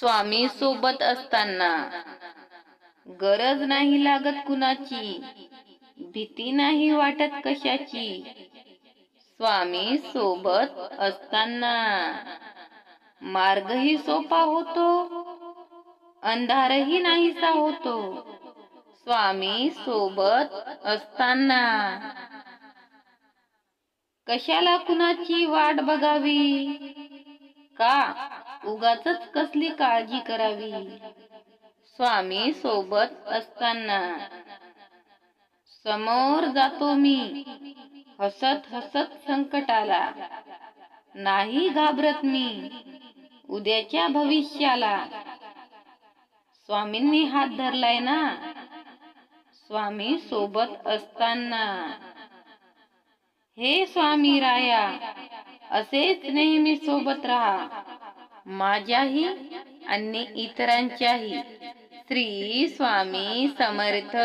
स्वामी सोबत असताना. गरज नाही लागत कुणाची. भीती नाही वाटत कशाची. स्वामी सोबत असताना. मार्गही सोपा होतो. अंधारही नाहीसा होतो. स्वामी सोबत असताना. कशाला कुणाची वाट बघावी? का? उगाच कसली काळजी करावी? स्वामी सोबत असताना. समोर जातो मी. हसत हसत संकटाला. नाही घाबरत मी. उद्याच्या भविष्याला. स्वामींनी हात धरलाय ना? स्वामी सोबत असताना. हे स्वामी राया असेच नेहमी सोबत राहा. माझ्याही आणि इतरांच्याही. श्री स्वामी समर्थ.